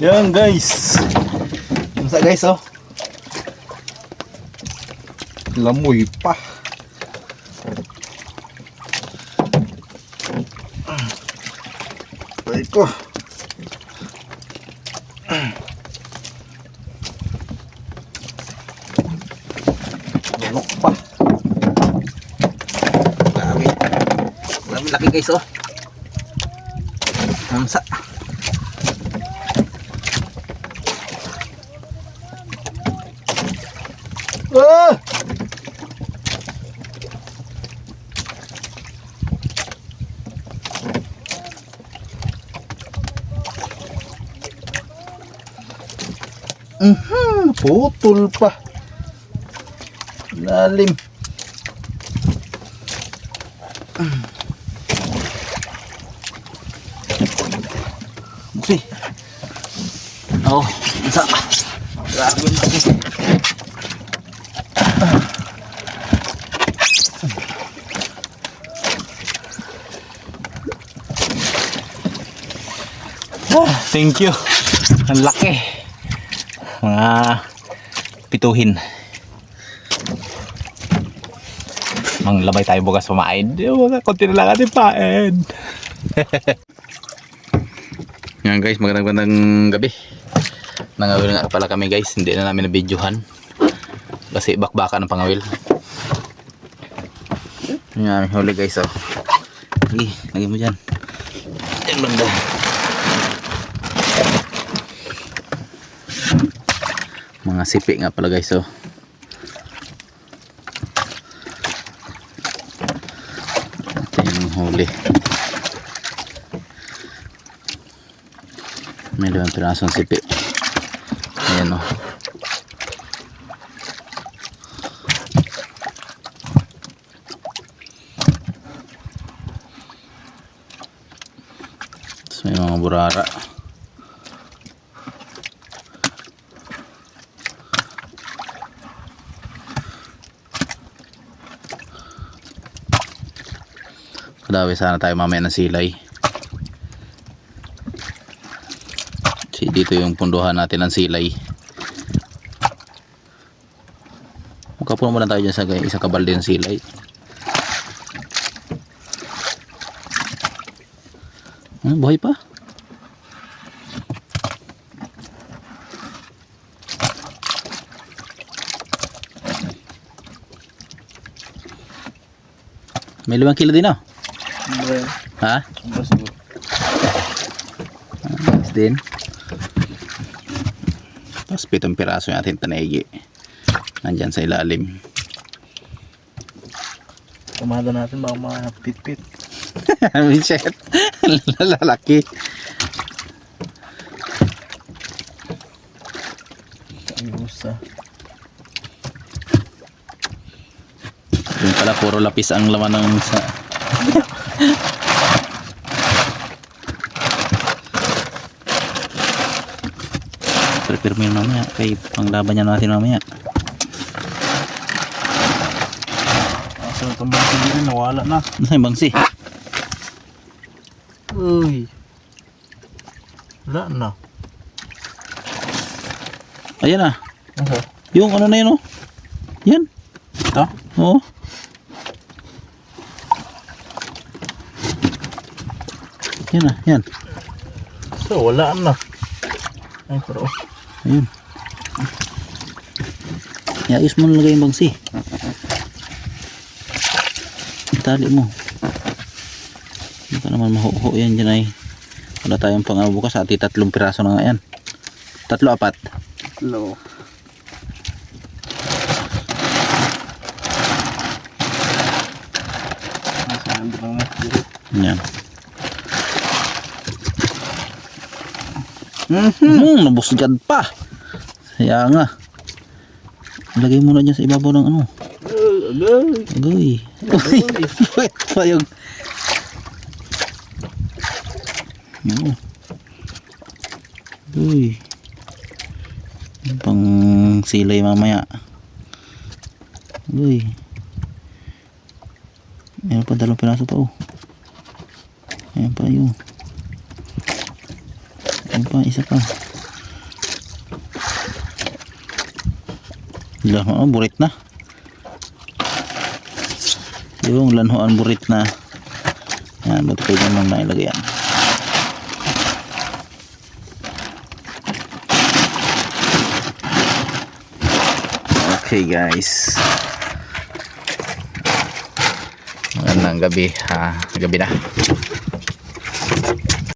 Yan guys. Masa guys oh. Lamoy pa. Ay ko. Lunok pa. Grabe. Grabe laki guys oh. Mamsa. Ah! Mhm, putol pa. Lalim. Busi. Oh, isa. Grabe laki. Thank you. Ang laki. Mga pituhin. Manglabay tayo bukas pamain. Mga konti na lang ating pain. Yan guys, magandang magandang gabi. Nangawil nga pala kami guys. Hindi na namin na-videohan. Kasi bakbaka ng pangawil. Yan, huli guys oh. Sige, lagay mo dyan. Yan banda. Mga sipi nga pala guys oh. ito huli may limang pirasong sipi ayan oh. Tapos may mga burara Kadawi sana tayo mamaya ng silay. Kasi dito yung punduhan natin ng silay. Magkapuno muna tayo dyan sa isa kabalde ng silay. Hmm, buhay pa. May limang kilo din Ha? Yes, din. Tapos pitong piraso yung ating tanegi. Nandyan sa ilalim. Kumada natin baka mga pit-pit. Shit. Lalaki. Ayos ah. Yung pala puro lapis ang laman ng sa... Prepare mo yun mamaya kay panglaban niya natin mamaya. Na itong bangsi din, nawala na. Ano yung bangsi? Uy. Wala na. Ayan ah. Ano? Yung ano na yun oh. Yan. Ito? Oo. Yan ah, yan. So, wala na. Ay, pero Ayun. Iayos mo nalagay yung bangsi. Tali mo. Baka naman mahuho yan dyan ay. Wala tayong pangano bukas. Ati tatlong piraso na nga yan. Tatlo, apat. low. Nasaan lang na. Yan. Mhm, nabusgad pa. Kaya nga. Lagay mo na dyan sa ibabaw ng ano. Agoy. Uy, wet pa yung... Uy. Pang silay mamaya. Uy. Meron pa dalawang piraso pa oh. Ayan pa yun pa, isa pa. Lama, oh, burit na. Yung lanhoan burit na. Yan, ba't pwede nang nailagay yan? Okay guys. Magandang gabi ha. Gabi na.